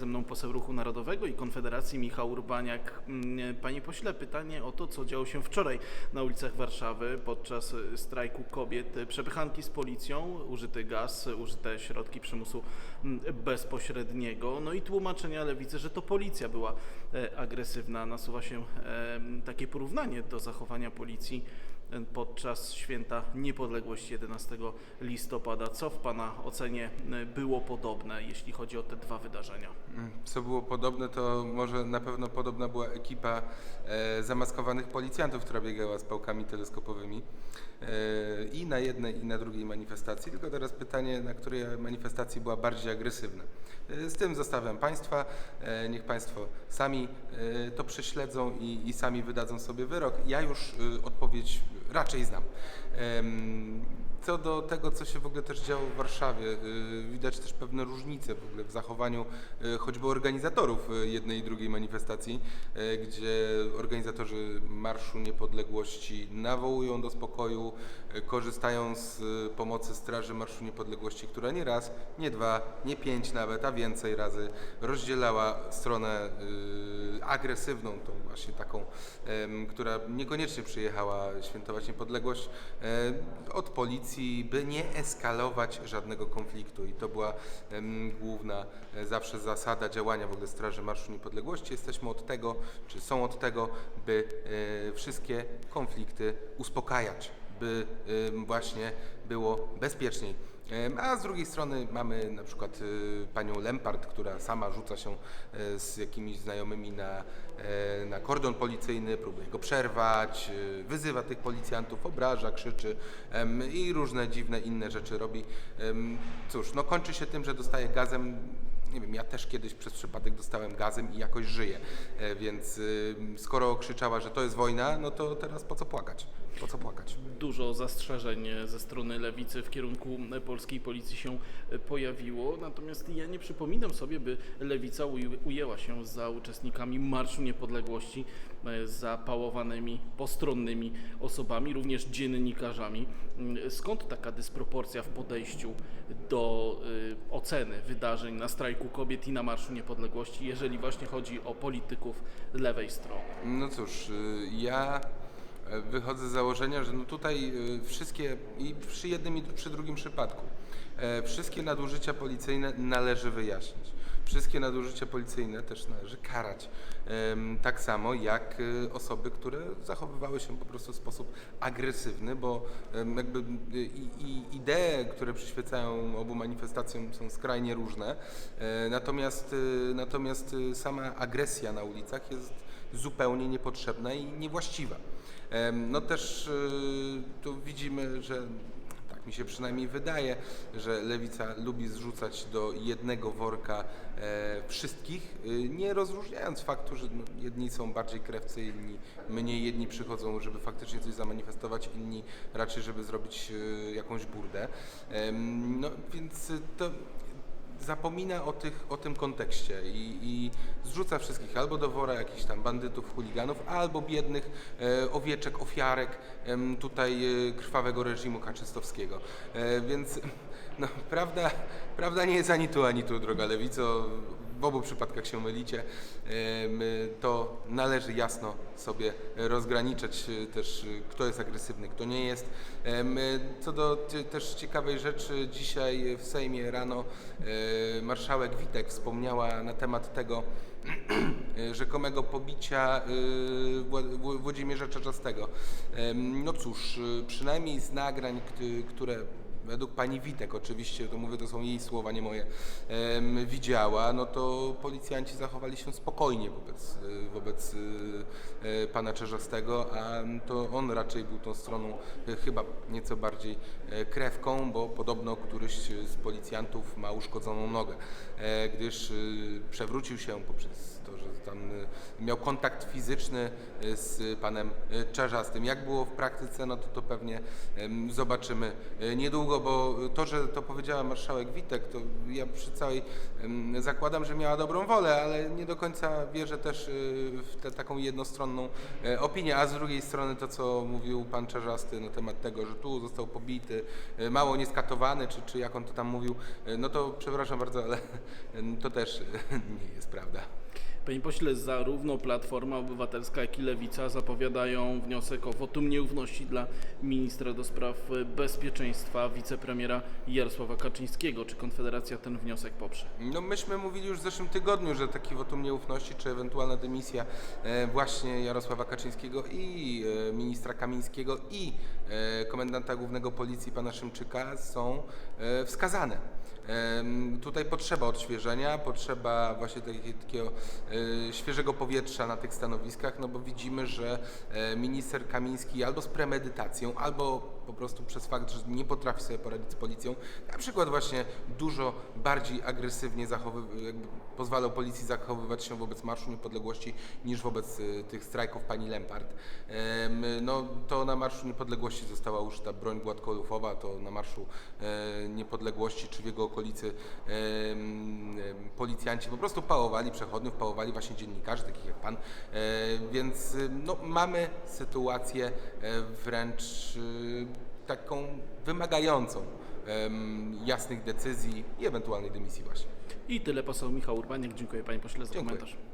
Ze mną poseł Ruchu Narodowego i Konfederacji Michał Urbaniak. Mm, Panie pośle, pytanie o to, co działo się wczoraj na ulicach Warszawy podczas e, strajku kobiet. Przepychanki z policją, użyty gaz, użyte środki przymusu mm, bezpośredniego, no i tłumaczenia lewicy, że to policja była e, agresywna. Nasuwa się takie porównanie do zachowania policji podczas święta niepodległości 11 listopada. Co w Pana ocenie było podobne, jeśli chodzi o te dwa wydarzenia? Co było podobne, to może na pewno podobna była ekipa e, zamaskowanych policjantów, która biegała z pałkami teleskopowymi e, i na jednej i na drugiej manifestacji. Tylko teraz pytanie, na której manifestacji była bardziej agresywna. E, z tym zostawiam Państwa. Niech Państwo sami to prześledzą i, i sami wydadzą sobie wyrok. Ja już odpowiedź raczej znam. Co do tego, co się w ogóle też działo w Warszawie, y, widać też pewne różnice w ogóle w zachowaniu y, choćby organizatorów y, jednej i drugiej manifestacji, gdzie organizatorzy Marszu Niepodległości nawołują do spokoju, korzystają z pomocy Straży Marszu Niepodległości, która nie raz, nie dwa, nie pięć nawet, a więcej razy rozdzielała stronę agresywną, tą właśnie taką, która niekoniecznie przyjechała świętować niepodległość, e, od policji, by nie eskalować żadnego konfliktu. I to była główna e, zawsze zasada działania w ogóle Straży Marszu Niepodległości. Jesteśmy od tego, czy są od tego, by e, wszystkie konflikty uspokajać, by właśnie było bezpieczniej. A z drugiej strony mamy na przykład y, panią Lempart, która sama rzuca się e, z jakimiś znajomymi na, e, na kordon policyjny, próbuje go przerwać, y, wyzywa tych policjantów, obraża, krzyczy i różne dziwne inne rzeczy robi. Cóż, no kończy się tym, że dostaje gazem. Nie wiem, ja też kiedyś przez przypadek dostałem gazem i jakoś żyję, E, więc y, skoro krzyczała, że to jest wojna, no to teraz po co płakać? Po co płakać? Dużo zastrzeżeń e, ze strony lewicy w kierunku e, polskiej policji się e, pojawiło, natomiast ja nie przypominam sobie, by lewica uj- ujęła się za uczestnikami Marszu Niepodległości, za pałowanymi postronnymi osobami, również dziennikarzami. Mm, Skąd taka dysproporcja w podejściu do oceny wydarzeń na strajku kobiet i na Marszu Niepodległości, jeżeli właśnie chodzi o polityków lewej strony? No cóż, y, ja wychodzę z założenia, że no tutaj y, wszystkie, i przy jednym i przy drugim przypadku, e, wszystkie nadużycia policyjne należy wyjaśnić. Wszystkie nadużycia policyjne też należy karać. Tak samo jak y, osoby, które zachowywały się po prostu w sposób agresywny, bo jakby idee, które przyświecają obu manifestacjom są skrajnie różne. E, Natomiast, y, natomiast sama agresja na ulicach jest zupełnie niepotrzebna i niewłaściwa. No też y, tu widzimy, że tak mi się przynajmniej wydaje, że lewica lubi zrzucać do jednego worka e, wszystkich, y, nie rozróżniając faktu, że no, jedni są bardziej krewcy, inni mniej, jedni przychodzą, żeby faktycznie coś zamanifestować, inni raczej, żeby zrobić y, jakąś burdę. No więc to zapomina o, tych, o tym kontekście i, i zrzuca wszystkich albo do wora jakichś tam bandytów, chuliganów, albo biednych e, owieczek, ofiarek tutaj e, krwawego reżimu kaczystowskiego. E, więc no, prawda, prawda nie jest ani tu, ani tu, droga lewico. W obu przypadkach się mylicie. To należy jasno sobie rozgraniczać e, też, e, kto jest agresywny, kto nie jest. Em, Co do też ciekawej rzeczy, dzisiaj w Sejmie rano e, marszałek Witek wspomniała na temat tego e, rzekomego pobicia e, Włodzimierza Czaczastego. No cóż, e, przynajmniej z nagrań, kt- które według pani Witek, oczywiście, to mówię, to są jej słowa, nie moje, widziała, no to policjanci zachowali się spokojnie wobec, wobec e, pana Czerzastego, a to on raczej był tą stroną e, chyba nieco bardziej e, krewką, bo podobno któryś z policjantów ma uszkodzoną nogę, gdyż przewrócił się poprzez to, że tam miał kontakt fizyczny z panem e, Czerzastym. Jak było w praktyce, no to to pewnie zobaczymy niedługo. Bo to, że to powiedziała marszałek Witek, to ja przy całej zakładam, że miała dobrą wolę, ale nie do końca wierzę też y, w tę taką jednostronną e, opinię, a z drugiej strony to, co mówił pan Czarzasty na temat tego, że tu został pobity, e, mało nieskatowany, czy, czy jak on to tam mówił, e, no to przepraszam bardzo, ale to też nie jest prawda. Panie pośle, zarówno Platforma Obywatelska, jak i Lewica zapowiadają wniosek o wotum nieufności dla ministra do spraw bezpieczeństwa, wicepremiera Jarosława Kaczyńskiego. Czy Konfederacja ten wniosek poprze? No myśmy mówili już w zeszłym tygodniu, że taki wotum nieufności, czy ewentualna dymisja e, właśnie Jarosława Kaczyńskiego i e, ministra Kamińskiego i e, komendanta głównego policji pana Szymczyka są e, wskazane. Tutaj potrzeba odświeżenia, potrzeba właśnie takiego, takiego e, świeżego powietrza na tych stanowiskach, no bo widzimy, że e, minister Kamiński albo z premedytacją, albo po prostu przez fakt, że nie potrafi sobie poradzić z policją, na przykład właśnie dużo bardziej agresywnie jakby pozwalał policji zachowywać się wobec Marszu Niepodległości niż wobec e, tych strajków pani Lempart. Em, No to na Marszu Niepodległości została użyta broń gładkolufowa, to na Marszu e, Niepodległości czy w jego okolicy policjanci po prostu pałowali przechodniów, pałowali właśnie dziennikarzy, takich jak pan, E, więc y, no, mamy sytuację e, wręcz y, taką wymagającą jasnych decyzji i ewentualnej dymisji właśnie. I tyle poseł Michał Urbaniak. Dziękuję panie pośle za Dziękuję. komentarz.